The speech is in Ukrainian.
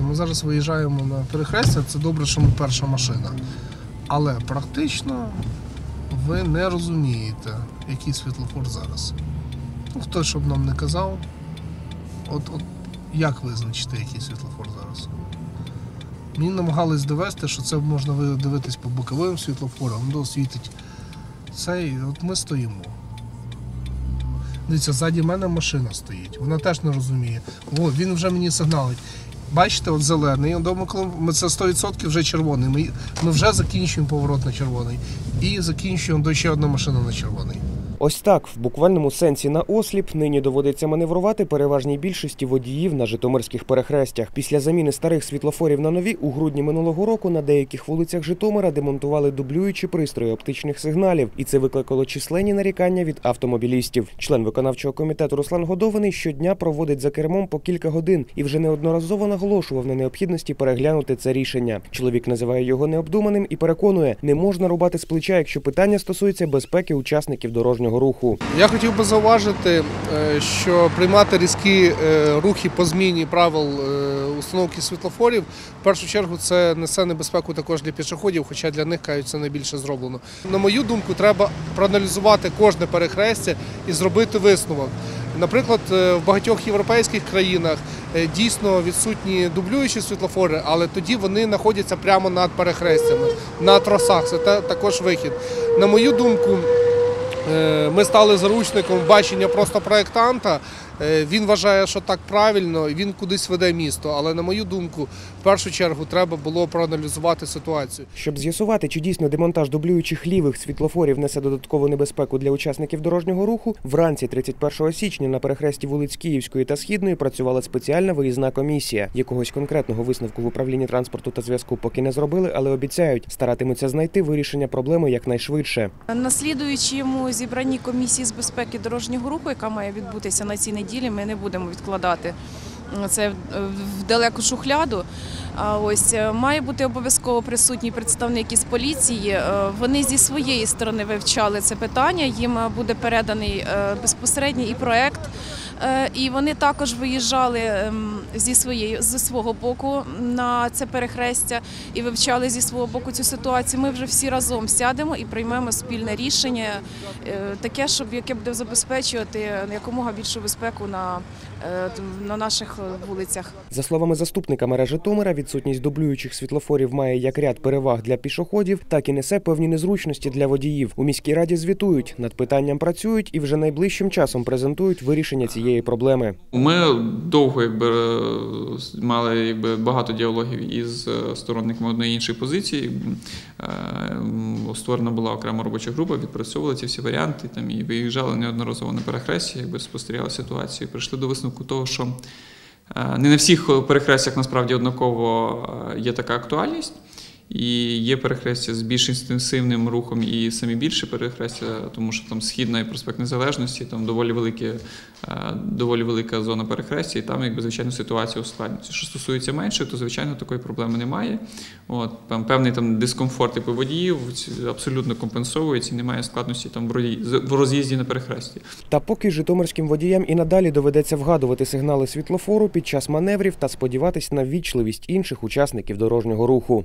Бачите, ми зараз виїжджаємо на перехрестя, це добре, що ми перша машина. Але практично ви не розумієте, який світлофор зараз. Ну, хто щоб нам не казав, от, от як визначити, який світлофор зараз? Мені намагались довести, що це можна ви- дивитись по боковим світлофорам, ну, світить цей, от ми стоїмо. Дивіться, ззаді мене машина стоїть. Вона теж не розуміє. О, він вже мені сигналить. Бачите, от зелений. Ми це 100% вже червоний. Ми, ми вже закінчуємо поворот на червоний. І закінчуємо до ще одна машина на червоний. Ось так, в буквальному сенсі на осліп нині доводиться маневрувати переважній більшості водіїв на житомирських перехрестях. Після заміни старих світлофорів на нові у грудні минулого року на деяких вулицях Житомира демонтували дублюючі пристрої оптичних сигналів, і це викликало численні нарікання від автомобілістів. Член виконавчого комітету Руслан Годований щодня проводить за кермом по кілька годин і вже неодноразово наголошував на необхідності переглянути це рішення. Чоловік називає його необдуманим і переконує, не можна рубати з плеча, якщо питання стосується безпеки учасників дорожнього руху. Я хотів би зауважити, е, що приймати різкі е, рухи по зміні правил е, установки світлофорів в першу чергу це несе небезпеку також для пішоходів, хоча для них кажуть, це найбільше зроблено. На мою думку, треба проаналізувати кожне перехрестя і зробити висновок. Наприклад, в багатьох європейських країнах дійсно відсутні дублюючі світлофори, але тоді вони знаходяться прямо над перехрестями, на тросах. Це та- також вихід. На мою думку, Ми стали заручником бачення просто проєктанта. Е, Він вважає, що так правильно, і він кудись веде місто. Але на мою думку, в першу чергу треба було проаналізувати ситуацію. Щоб з'ясувати, чи дійсно демонтаж дублюючих лівих світлофорів несе додаткову небезпеку для учасників дорожнього руху, вранці 31 січня на перехресті вулиць Київської та Східної працювала спеціальна виїзна комісія. Якогось конкретного висновку в управлінні транспорту та зв'язку поки не зробили, але обіцяють, старатимуться знайти вирішення проблеми якнайшвидше. На слідуючому зібранні комісії з безпеки дорожнього руху, яка має відбутися на цій неділі, ми не будемо відкладати це в- далеку шухляду. А ось е, має бути обов'язково присутній представник із поліції. Е, Вони зі своєї сторони вивчали це питання. Їм е, буде переданий безпосередній і проект. Е, І вони також виїжджали ем, зі своєї зі свого боку на це перехрестя і вивчали зі свого боку цю ситуацію. Ми вже всі разом сядемо і приймемо спільне рішення, е, таке, щоб яке буде забезпечувати якомога більшу безпеку на, е, на наших вулицях. За словами заступника мера Житомира, відсутність дублюючих світлофорів має як ряд переваг для пішоходів, так і несе певні незручності для водіїв. У міській раді звітують, над питанням працюють і вже найближчим часом презентують вирішення цієї проблеми. Ми довго якби, е, мали якби, багато діалогів із е, сторонниками одної іншої позиції. Е, Створена була окрема робоча група, відпрацьовували ці всі варіанти там, і виїжджали неодноразово на перехресті, якби спостерігали ситуацію. Прийшли до висновку того, що не на всіх перехрестях насправді однаково є така актуальність. І є перехрестя з більш інтенсивним рухом і самі більше перехрестя, тому що там східна і проспект Незалежності, там доволі великі, е, доволі велика зона перехрестя, і там, якби, звичайно, ситуація ускладнюється. Що стосується менших, то звичайно такої проблеми немає. От там певний там дискомфорт типу водіїв абсолютно компенсовується, немає складності там в роз'їзді на перехресті. Та поки житомирським водіям і надалі доведеться вгадувати сигнали світлофору під час маневрів та сподіватись на вічливість інших учасників дорожнього руху.